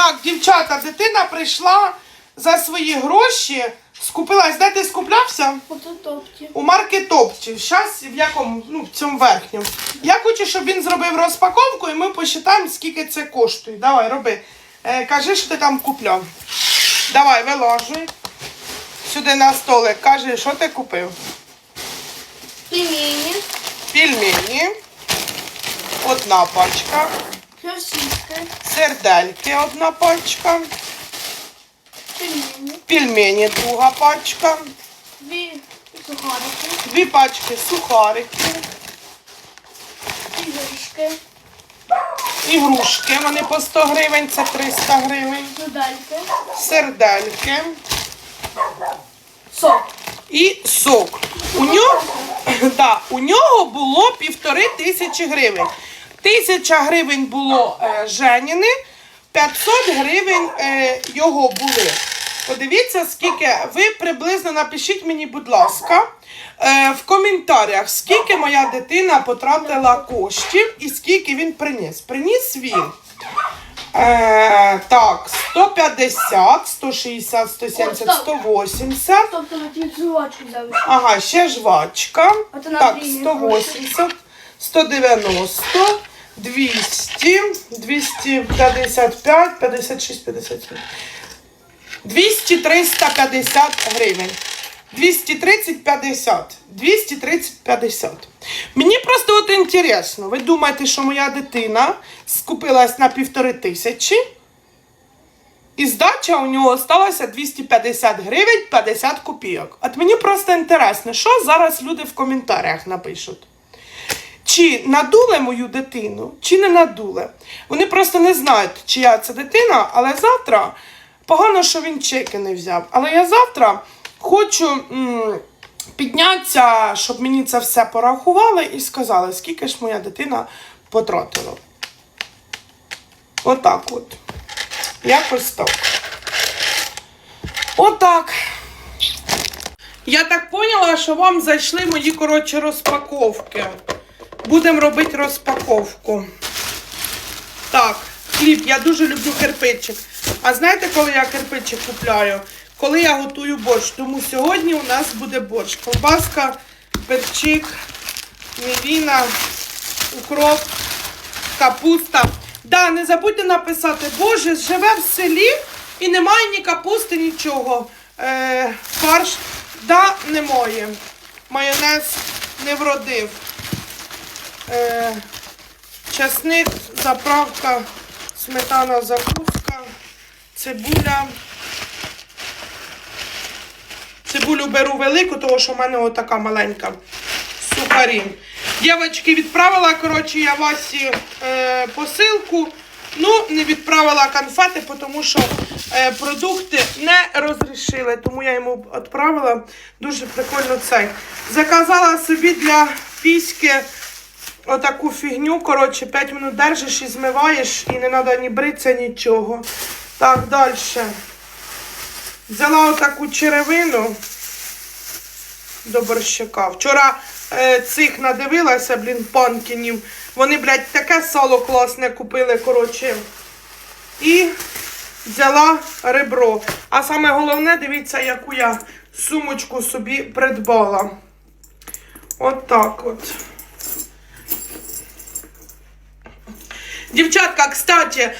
Так, дівчата, дитина прийшла за свої гроші, скупилась. Де ти скуплявся? У маркетопчі. Зараз в якому, ну, в цьому верхньому. Я хочу, щоб він зробив розпаковку і ми посчитаємо, скільки це коштує. Давай, роби. Е, кажи, що ти там купляв. Давай, виложуй. Сюди на столик. Кажи, що ти купив. Пельмені, Пельмені. Одна пачка. сосиски, Сердельки одна пачка. пельмені, Пельмені друга пачка. дві сухарики, Дві пачки сухариків. ігрушки, Ігрушки, вони по 100 гривень, це 300 гривень. медальки, Сердельки. сок. І сок. У нього, да, у нього було півтори тисячі гривень. Тисяча гривень було е, Женіни, 500 гривень е, його були. Подивіться, скільки. Ви приблизно напишіть мені, будь ласка, е, в коментарях, скільки моя дитина потратила коштів і скільки він приніс. Приніс він. Е, так, 150, 160, 170, 180. Тобто на ті жувачку взяли. Ага, ще жвачка. Так, дрібні 180, 190, 200, 255, 56, 57. 200, 350 гривень. 230, 50. 230, 50. Мені просто от інтересно. Ви думаєте, що моя дитина скупилась на півтори тисячі? І здача у нього сталася 250 гривень 50 копійок. От мені просто інтересно, що зараз люди в коментарях напишуть. Чи надули мою дитину, чи не надули. Вони просто не знають, чия це дитина, але завтра погано, що він чеки не взяв. Але я завтра хочу м, піднятися, щоб мені це все порахували і сказали, скільки ж моя дитина потратила. Отак от. Якось так. Отак. Я так поняла, що вам зайшли мої, коротше, розпаковки. Будемо робити розпаковку. Так, хліб, я дуже люблю кирпичик. А знаєте, коли я кирпичик купляю? Коли я готую борщ. Тому сьогодні у нас буде борщ. Ковбаска, перчик, мівіна, укроп, капуста. Да, не забудьте написати, Боже, живе в селі і немає ні капусти, нічого. Е, фарш, да, немає. Майонез не вродив. Е, часник, заправка, сметана, закуска, цибуля. Цибулю беру велику, тому що в мене отака маленька. Сухарі. Дівчатки, відправила, коротше, я Васі е, посилку. Ну, не відправила конфети, тому що е, продукти не розрішили. Тому я йому відправила дуже прикольно цей. Заказала собі для піськи отаку фігню. Коротше, 5 минут держиш і змиваєш, і не треба ні бритися, нічого. Так, далі. Взяла отаку черевину до борщака. Вчора е, цих надивилася, блін, панкінів. Вони, блядь, таке сало класне купили, коротше. І взяла ребро. А саме головне, дивіться, яку я сумочку собі придбала. От так от. Дівчатка, кстати,